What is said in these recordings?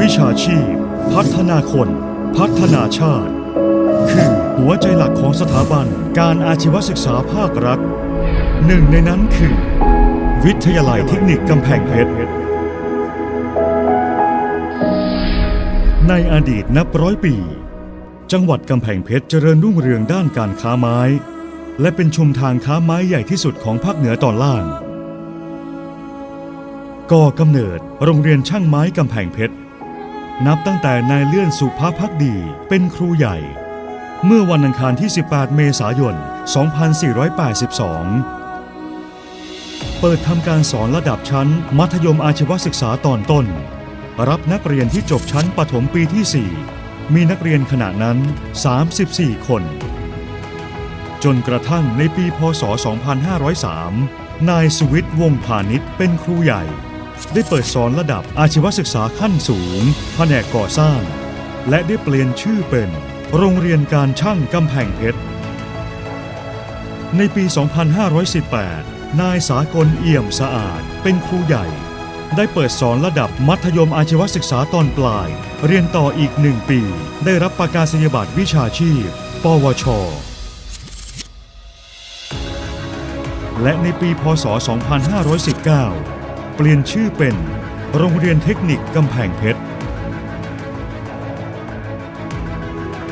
วิชาชีพ พัฒนาคน พัฒนาชาติ คือหัวใจหลักของสถาบันการอาชีวศึกษาภาครัฐ หนึ่งในนั้นคือ วิทยาลัยเทคนิคกำแพงเพชร ในอดีตนับร้อยปี จังหวัดกำแพงเพชรเจริญรุ่งเรืองด้านการค้าไม้ และเป็นชุมทางค้าไม้ใหญ่ที่สุดของภาคเหนือตอนล่างก่อกำเนิดโรงเรียนช่างไม้กำแพงเพชร นับตั้งแต่นายเลื่อนสุภาพักดีเป็นครูใหญ่ เมื่อวันอังคารที่ 18 เมษายน 2482 เปิดทำการสอนระดับชั้น มัธยมอาชีวศึกษาตอนต้น รับนักเรียนที่จบชั้นประถมปีที่ 4 มีนักเรียนขณะนั้น 34 คน จนกระทั่งในปีพศ 2503 นายสุวิทย์วงพาณิชย์เป็นครูใหญ่ ได้เปิดสอนระดับอาชีวศึกษาขั้นสูง แผนกก่อสร้าง และได้เปลี่ยนชื่อเป็น โรงเรียนการช่างกำแพงเพชร ในปี 2518 นายสากลเอี่ยมสะอาดเป็นครูใหญ่ ได้เปิดสอนระดับมัธยมอาชีวศึกษาตอนปลาย เรียนต่ออีกหนึ่งปี ได้รับประกาศนียบัตรวิชาชีพ ปวชและในปี พศ 2519 ปลี่ยนชื่อเป็น โรงเรียนเทคนิคกำแพงเพชร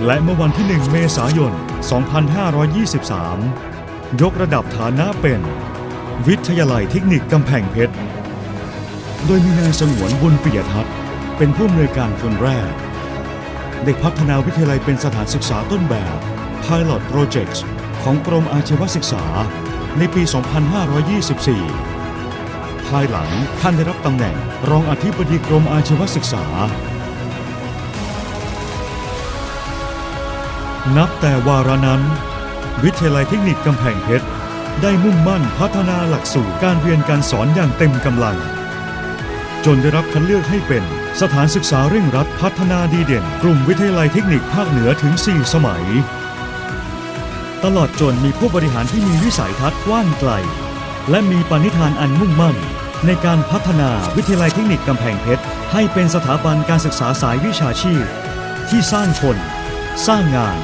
และเมื่อวันที่ 1 เมษายน 2523 ยกระดับฐานะเป็น วิทยาลัยเทคนิคกำแพงเพชร โดยมีนายสงวนบุญปิยทัศน์เป็นผู้อำนวยการคนแรกได้พัฒนาวิทยาลัยเป็นสถานศึกษาต้นแบบ Pilot Project ของกรมอาชีวศึกษาในปี 2524 ภายหลังท่านได้รับตำแหน่ง รองอธิบดีกรมอาชีวศึกษา นับแต่วาระนั้น วิทยาลัยเทคนิคกำแพงเพชรได้มุ่งมั่นพัฒนาหลักสูตรการเรียนการสอนอย่างเต็มกำลัง จนได้รับคัดเลือกให้เป็นสถานศึกษาเร่งรัดพัฒนาดีเด่น กลุ่มวิทยาลัยเทคนิคภาคเหนือถึง 4 สมัย ตลอดจนมีผู้บริหารที่มีวิสัยทัศน์กว้างไกล และมีปณิธานอันมุ่งมั่น ในการพัฒนาวิทยาลัยเทคนิคกำแพงเพชร ให้เป็นสถาบันการศึกษาสายวิชาชีพ ที่สร้างคน สร้างงาน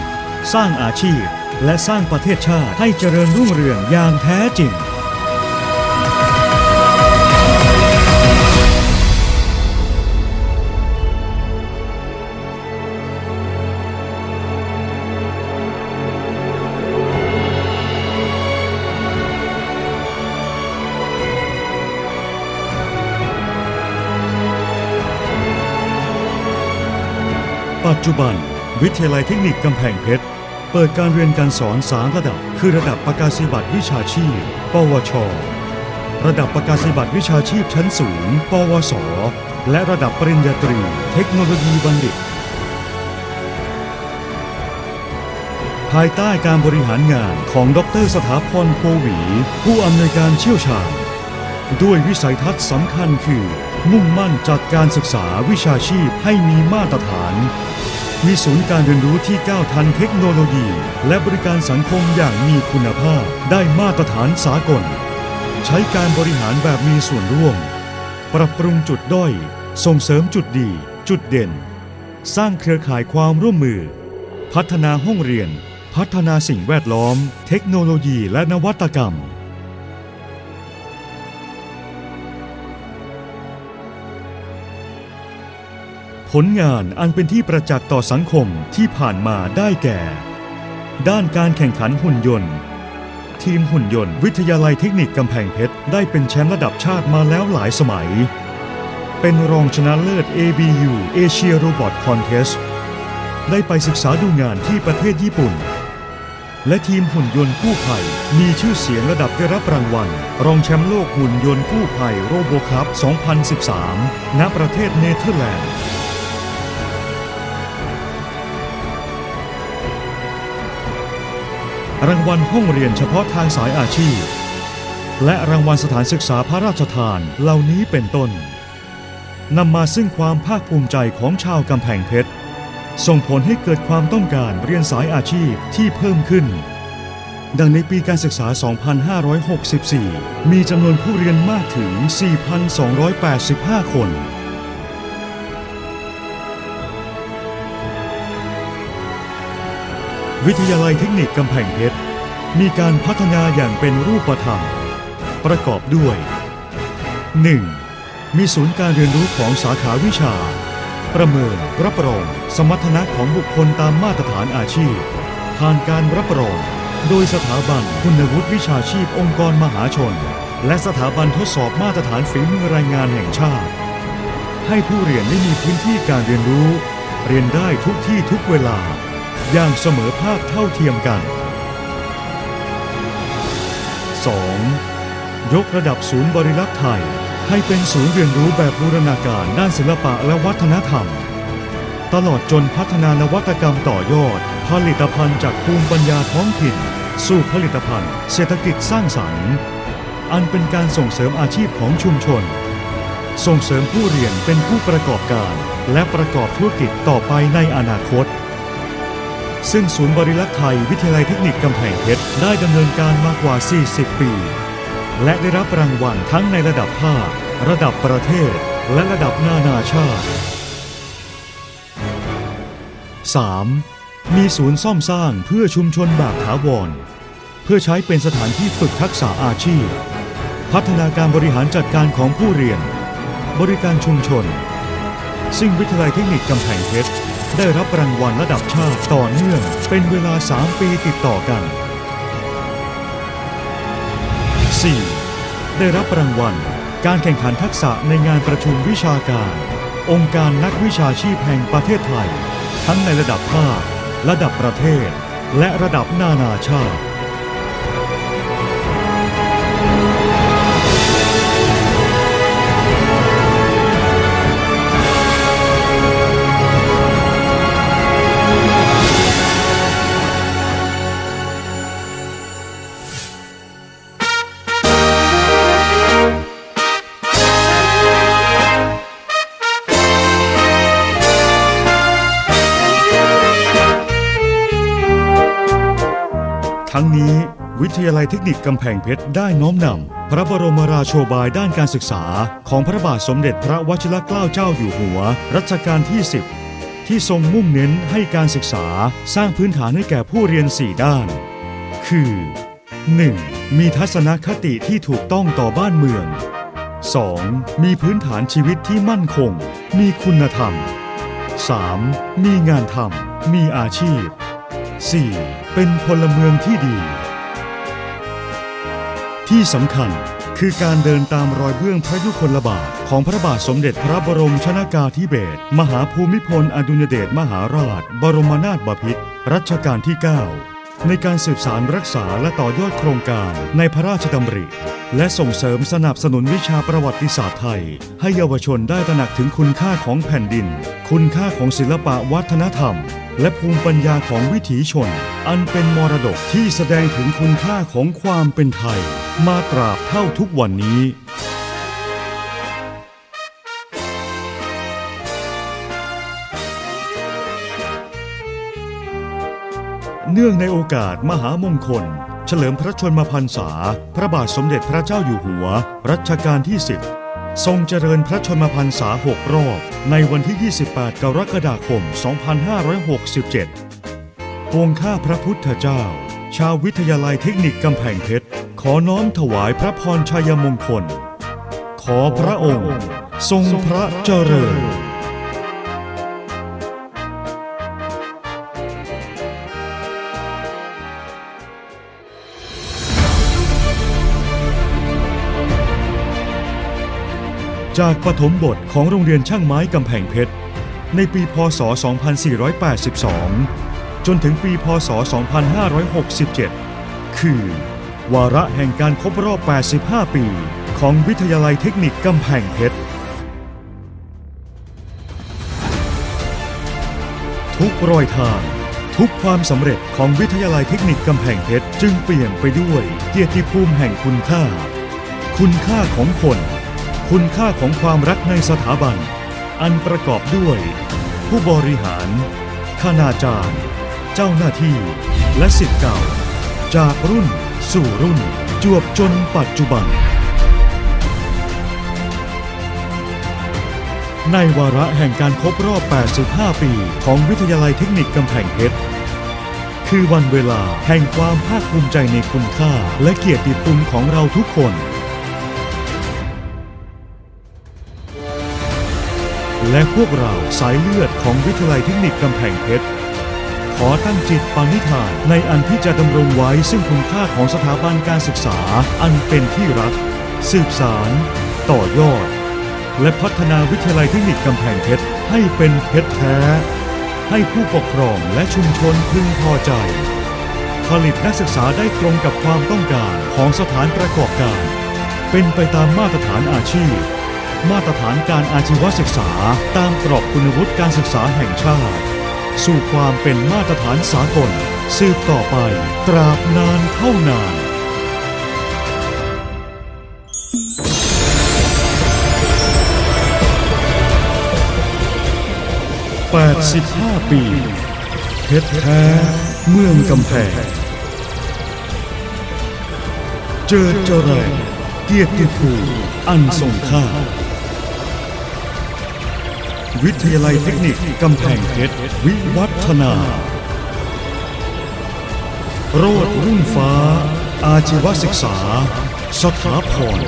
สร้างอาชีพ และสร้างประเทศชาติให้เจริญรุ่งเรืองอย่างแท้จริง ปัจจุบัน วิทยาลัยเทคนิคกำแพงเพชร เปิดการเรียนการสอนสามระดับ คือระดับประกาศนียบัตรวิชาชีพ ปวช ระดับประกาศนียบัตรวิชาชีพชั้นสูง ปวส และระดับปริญญาตรี เทคโนโลยีบัณฑิต ภายใต้การบริหารงานของดรสถาพรโพหวี ผู้อำนวยการเชี่ยวชาญ ด้วยวิสัยทัศน์สำคัญคือมุ่งมั่นจัดการศึกษาวิชาชีพให้มีมาตรฐาน มีศูนย์การเรียนรู้ที่ก้าวทันเทคโนโลยี และบริการสังคมอย่างมีคุณภาพได้มาตรฐานสากล ใช้การบริหารแบบมีส่วนร่วม ปรับปรุงจุดด้อย ส่งเสริมจุดดี จุดเด่น สร้างเครือข่ายความร่วมมือ พัฒนาห้องเรียน พัฒนาสิ่งแวดล้อม เทคโนโลยีและนวัตกรรม ลงานอันเป็นที่ประจักษ์ต่อสังคมที่ผ่านมาได้แก่ ด้านการแข่งขันหุ่นยนต์ ทีมหุ่นยนต์วิทยาลัยเทคนิคกำแพงเพชร ได้เป็นแชมป์ระดับชาติมาแล้วหลายสมัย เป็นรองชนะเลิศ ABU Asia Robot Contest ได้ไปศึกษาดูงานที่ประเทศญี่ปุ่น และทีมหุ่นยนต์กู้ภัย มีชื่อเสียงระดับได้รับรางวัล รองแชมป์โลกหุ่นยนต์กู้ภัยโรโบคัพ 2013 ณ ประเทศเนเธอร์แลนด์ รางวัลห้องเรียนเฉพาะทางสายอาชีพ และรางวัลสถานศึกษาพระราชทานเหล่านี้เป็นต้นนำมาซึ่งความภาคภูมิใจของชาวกำแพงเพชร ส่งผลให้เกิดความต้องการเรียนสายอาชีพที่เพิ่มขึ้น ดังในปีการศึกษา 2564 มีจำนวนผู้เรียนมากถึง 4,285 คน วิทยาลัยเทคนิคกำแพงเพชร มีการพัฒนาอย่างเป็นรูปธรรม ประกอบด้วย 1. มีศูนย์การเรียนรู้ของสาขาวิชา ประเมินรับรอง สมรรถนะของบุคคลตามมาตรฐานอาชีพ ผ่านการรับรอง โดยสถาบันคุณวุฒิวิชาชีพองค์กรมหาชน และสถาบันทดสอบมาตรฐานฝีมือแรงงานแห่งชาติ ให้ผู้เรียนได้มีพื้นที่การเรียนรู้ เรียนได้ทุกที่ทุกเวลา อย่างเสมอภาคเท่าเทียมกัน 2. ยกระดับศูนย์บริลักษ์ไทย ให้เป็นศูนย์เรียนรู้แบบบูรณาการด้านศิลปะและวัฒนธรรม ตลอดจนพัฒนานวัตกรรมต่อยอด ผลิตภัณฑ์จากภูมิปัญญาท้องถิ่น สู่ผลิตภัณฑ์ เศรษฐกิจสร้างสรรค์ อันเป็นการส่งเสริมอาชีพของชุมชน ส่งเสริมผู้เรียนเป็นผู้ประกอบการ และประกอบธุรกิจต่อไปในอนาคต ซึ่งศูนย์บริลักษ์ไทยวิทยาลัยเทคนิคกำแพงเพชรได้ดำเนินการมากว่า 40 ปี และได้รับรางวัลทั้งในระดับภาค ระดับประเทศ และระดับนานาชาติ 3. มีศูนย์ซ่อมสร้างเพื่อชุมชนแบบถาวร เพื่อใช้เป็นสถานที่ฝึกทักษะอาชีพ พัฒนาการบริหารจัดการของผู้เรียน บริการชุมชน ซึ่งวิทยาลัยเทคนิคกำแพงเพชร ได้รับรางวัลระดับชาติต่อเนื่อง เป็นเวลา 3 ปีติดต่อกัน 4. ได้รับรางวัล การแข่งขันทักษะในงานประชุมวิชาการ องค์การนักวิชาชีพแห่งประเทศไทย ทั้งในระดับภาค ระดับประเทศ และระดับนานาชาติ ทั้งนี้ วิทยาลัยเทคนิคกำแพงเพชรได้น้อมนำพระบรมราโชบายด้านการศึกษา ของพระบาทสมเด็จพระวชิรเกล้าเจ้าอยู่หัว รัชกาลที่ 10 ที่ทรงมุ่งเน้นให้การศึกษาสร้างพื้นฐานให้แก่ผู้เรียน 4 ด้าน คือ 1. มีทัศนคติที่ถูกต้องต่อบ้านเมือง 2. มีพื้นฐานชีวิตที่มั่นคง มีคุณธรรม 3. มีงานทำมีอาชีพ 4. เป็นพลเมืองที่ดี ที่สำคัญคือการเดินตามรอยเบื้องพระยุคลบาทของพระบาทสมเด็จพระบรมชนากาธิเบศรมหาภูมิพลอดุญเดชมหาราช บรมนาถบพิตรรัชกาลที่ 9 ในการสืบสารรักษาและต่อยอดโครงการในพระราชดำริ และส่งเสริมสนับสนุนวิชาประวัติศาสตร์ไทย ให้เยาวชนได้ตระหนักถึงคุณค่าของแผ่นดิน คุณค่าของศิลปะวัฒนธรรม และภูมิปัญญาของวิถีชน อันเป็นมรดกที่แสดงถึงคุณค่าของความเป็นไทย มาตราบเท่าทุกวันนี้ เนื่องในโอกาสมหามงคล เฉลิมพระชนมพรรษา พระบาทสมเด็จพระเจ้าอยู่หัว รัชกาลที่ 10 ทรงเจริญพระชนมพรรษา 6 รอบ ในวันที่ 28 กรกฎาคม 2567ปวงข้าพระพุทธเจ้า ชาววิทยาลัยเทคนิคกำแพงเพชร ขอน้อมถวายพระพรชัยมงคล ขอพระองค์ ทรงพระเจริญ จากปฐมบทของโรงเรียนช่างไม้กำแพงเพชร ในปีพศ 2482 จนถึงปีพศ 2567 คือ วาระแห่งการครบรอบ 85 ปี ของวิทยาลัยเทคนิคกำแพงเพชร ทุกรอยทางทุกความสำเร็จของวิทยาลัยเทคนิคกำแพงเพชรจึงเปลี่ยนไปด้วยเกียรติภูมิแห่งคุณค่า คุณค่าของคน คุณค่าของความรักในสถาบัน อันประกอบด้วย ผู้บริหารคณาจารย์ เจ้าหน้าที่ และสิทธิ์เก่า จากรุ่น สู่รุ่น จวบจนปัจจุบัน ในวาระแห่งการครบรอบ 85 ปีของวิทยาลัยเทคนิคกำแพงเพชรคือวันเวลาแห่งความภาคภูมิใจในคุณค่าและเกียรติภูมิของเราทุกคน และพวกเราสายเลือดของวิทยาลัยเทคนิคกำแพงเพชร ขอตั้งจิตปานิธานในอันที่จะดำรงไว้ซึ่งคุณค่าของสถาบันการศึกษาอันเป็นที่รัก สืบสาร ต่อยอด และพัฒนาวิทยาลัยเทคนิคกำแพงเพชร ให้เป็นเพชรแท้ ให้ผู้ปกครองและชุมชนพึงพอใจ ผลิตนักศึกษาได้ตรงกับความต้องการของสถานประกอบการ เป็นไปตามมาตรฐานอาชีพ มาตรฐานการอาชีวศึกษา ตามกรอบคุณวุฒิการศึกษาแห่งชาติ สู่ความเป็นมาตรฐานสากล สืบต่อไปตราบนานเท่านาน85ปีเพชรแท้เมืองกำแพงเจิดเจริญเกียรติภูมิอันทรงค่า วิทยาลัยเทคนิคกำแพงเพชรวิวัฒนา โรดรุ่งฟ้า อาชีวศึกษา สถาพร